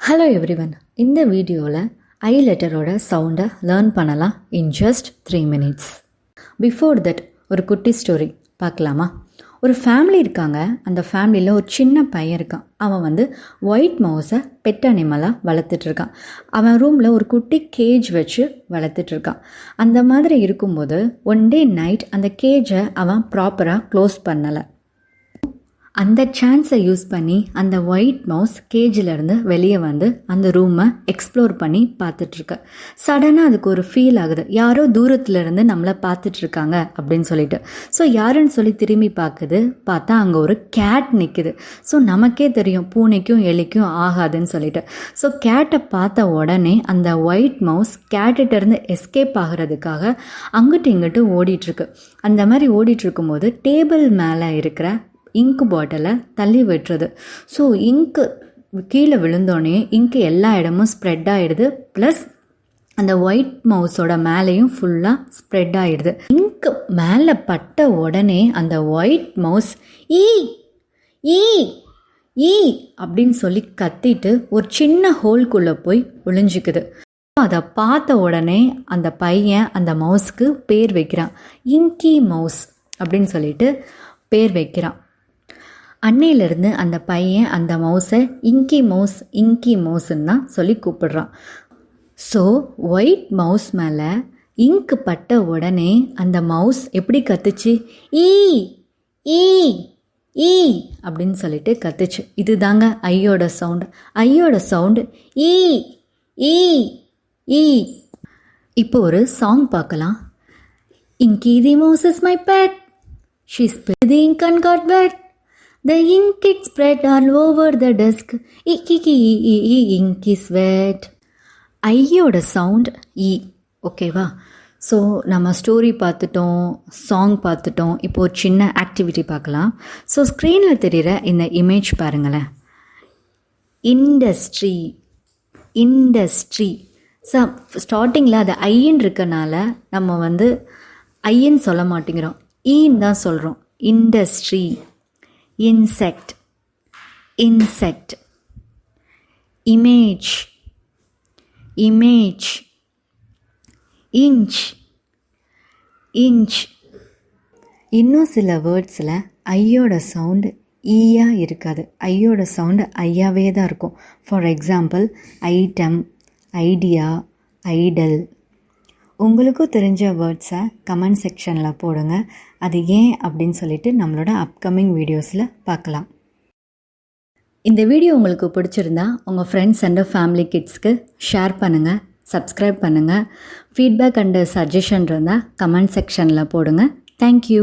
Hello every one இந்த வீடியோவில் ஐ லெட்டரோட சவுண்டை லேர்ன் பண்ணலாம் in just three minutes before that ஒரு குட்டி ஸ்டோரி பார்க்கலாமா? ஒரு ஃபேமிலி இருக்காங்க. அந்த ஃபேமிலியில் ஒரு சின்ன பையன் இருக்கான். அவன் வந்து ஒயிட் மவுஸை பெட் அனிமலாக வளர்த்துட்ருக்கான் அவன் ரூமில் ஒரு குட்டி கேஜ் வச்சு வளர்த்துட்ருக்கான் அந்த மாதிரி இருக்கும்போது ஒன் டே நைட் அந்த கேஜை அவன் ப்ராப்பராக க்ளோஸ் பண்ணலை. அந்த சான்ஸை யூஸ் பண்ணி அந்த ஒயிட் மவுஸ் கேஜிலேருந்து வெளியே வந்து அந்த ரூமை எக்ஸ்ப்ளோர் பண்ணி பார்த்துட்ருக்கு. சடனாக அதுக்கு ஒரு ஃபீல் ஆகுது. யாரோ தூரத்துலேருந்து நம்மளை பார்த்துட்ருக்காங்க அப்படின்னு சொல்லிட்டு. ஸோ யாருன்னு சொல்லி திரும்பி பார்க்குது பார்த்தா அங்கே ஒரு கேட் நிற்குது ஸோ நமக்கே தெரியும் பூனைக்கும் எலிக்கும் ஆகாதுன்னு சொல்லிட்டு. ஸோ கேட்டை பார்த்த உடனே அந்த ஒயிட் மவுஸ் கேட்டுகிட்டேருந்து எஸ்கேப் ஆகிறதுக்காக அங்கிட்டு இங்கிட்டு ஓடிட்டுருக்கு அந்த மாதிரி ஓடிட்டுருக்கும்போது டேபிள் மேலே இருக்கிற இங்கு பாட்டிலை தள்ளி விட்டுறது. ஸோ இங்கு கீழே விழுந்தோடனே இங்கு எல்லா இடமும் ஸ்ப்ரெட் ஆகிடுது ப்ளஸ் அந்த ஒயிட் மவுஸோட மேலேயும் ஃபுல்லாக ஸ்ப்ரெட் ஆகிடுது இங்கு மேலே பட்ட உடனே அந்த ஒயிட் மவுஸ் ஈ ஈ ஈ அப்படின்னு சொல்லி கத்திட்டு ஒரு சின்ன ஹோல்குள்ளே போய் ஒளிஞ்சிக்குது அதை பார்த்த உடனே அந்த பையன் அந்த மவுஸ்க்கு பேர் வைக்கிறான். இங்கி மவுஸ் அப்படின்னு சொல்லிட்டு பேர் வைக்கிறான். அன்னையிலேருந்து அந்த பையன் அந்த மவுஸை இங்கி மவுஸ் இங்கி மவுஸுன்னு தான் சொல்லி கூப்பிடுறான். ஸோ ஒயிட் மவுஸ் மேலே இங்கு பட்ட உடனே அந்த மவுஸ் எப்படி கத்துச்சு? ஈ ஈ ஈ அப்படின்னு சொல்லிட்டு கத்துச்சு. இது தாங்க ஐயோட சவுண்டு ஐயோட sound E e, E e, E e. இப்போ ஒரு சாங் பார்க்கலாம். Inky the mouse is my pet she's spill the ink and got pet The ink it spread all over the desk. இக்கி ink is wet. ஐயோட sound இ ஓகேவா so நம்ம story பார்த்துட்டோம் song பார்த்துட்டோம். இப்போ ஒரு சின்ன ஆக்டிவிட்டி பார்க்கலாம். ஸோ ஸ்க்ரீனில் தெரிகிற இந்த இமேஜ் பாருங்களேன். இண்டஸ்ட்ரி இண்டஸ்ட்ரி ஸோ ஸ்டார்டிங்கில் அது ஐயன் இருக்கனால நம்ம வந்து ஐன்னு சொல்ல மாட்டேங்கிறோம். E ஈன்னு தான் சொல்கிறோம் industry insect. Insect. Image. Image. Inch. Inch. இன்னும் சில வேர்ட்ஸில் ஐயோட சவுண்டு ஈயாக இருக்காது. ஐயோட சவுண்டு ஐயாவே தான் இருக்கும். For example item idea idol உங்களுக்கும் தெரிஞ்ச வேர்ட்ஸை கமெண்ட் செக்ஷனில் போடுங்க. அது ஏன் அப்படின்னு சொல்லிட்டு நம்மளோட அப்கமிங் வீடியோஸில் பார்க்கலாம். இந்த வீடியோ உங்களுக்கு பிடிச்சிருந்தா உங்கள் ஃப்ரெண்ட்ஸ் அண்ட் ஃபேமிலி கிட்ஸ்க்கு ஷேர் பண்ணுங்கள் சப்ஸ்கிரைப் பண்ணுங்கள் ஃபீட்பேக் அண்டு சஜஷன் இருந்தால் கமெண்ட் செக்ஷனில் போடுங்க. Thank you